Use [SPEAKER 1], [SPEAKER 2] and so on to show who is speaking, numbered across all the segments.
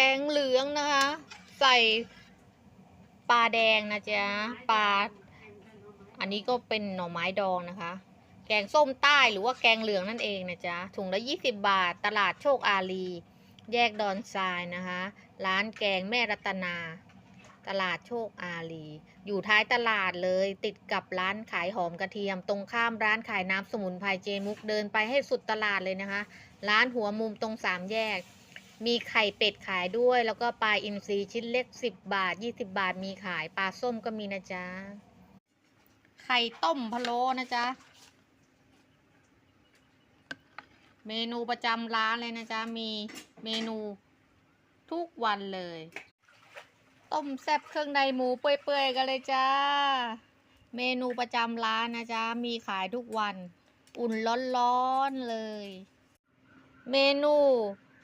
[SPEAKER 1] กงเหลืองนะคะ ใส่ปลาแดงนะจ๊ะปลาอันนี้ก็เป็นหน่อไม้ดองนะคะ แกงส้มใต้หรือว่าแกงเหลืองนั่นเองนะจ๊ะถุงละ 20 บาท ตลาดโชคอารี แยกดอนทรายนะคะ ร้านแกงแม่รัตนา ตลาดโชคอารี อยู่ท้ายตลาดเลย ติดกับร้านขายหอมกระเทียม ตรงข้ามร้านขายน้ำสมุนไพรเจมุกเดินไปให้สุดตลาดเลยนะคะ ร้านหัวมุมตรงสามแยก มีไข่เป็ดขายด้วย แล้วก็ปลาอินทรีชิ้นเล็ก 10 บาท 20 บาทมีขายปลาส้มก็มีนะจ๊ะ ไข่ต้มพะโล้นะจ๊ะ เมนูประจำร้านเลยนะจ๊ะ มีเมนูทุกวันเลย ต้มแซ่บเครื่องในหมูเปื่อยๆกันเลยจ้า เมนูประจำร้านนะจ๊ะ มีขายทุกวัน อุ่นร้อนๆเลย เมนู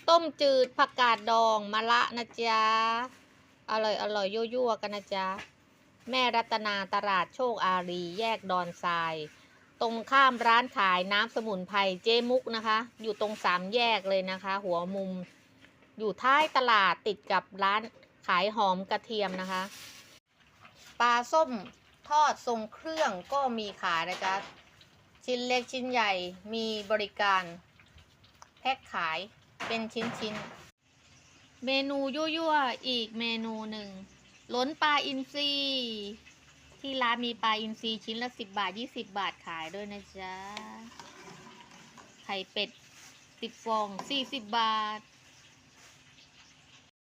[SPEAKER 1] ต้มจืดผักกาดดองมะละนะจ๊ะ อร่อยอร่อยยั่วๆกันนะจ๊ะ แม่รัตนาตลาดโชคอารี แยกดอนทราย ตรงข้ามร้านขายน้ำสมุนไพรเจมุกนะคะ อยู่ตรงสามแยกเลยนะคะ หัวมุม อยู่ท้ายตลาดติดกับร้านขายหอมกระเทียมนะคะ ปลาส้มทอดทรงเครื่องก็มีขายนะจ๊ะ ชิ้นเล็กชิ้นใหญ่มีบริการ แพ็คขาย เป็นชิ้นๆ เมนูยั่วๆ อีกเมนูหนึ่งล้นปลาอินทรีที่ร้านมีปลาอินทรีชิ้นละสิบบาทยี่สิบบาทขายด้วยนะจ๊ะ ไข่เป็ดสิบฟองสี่สิบบาท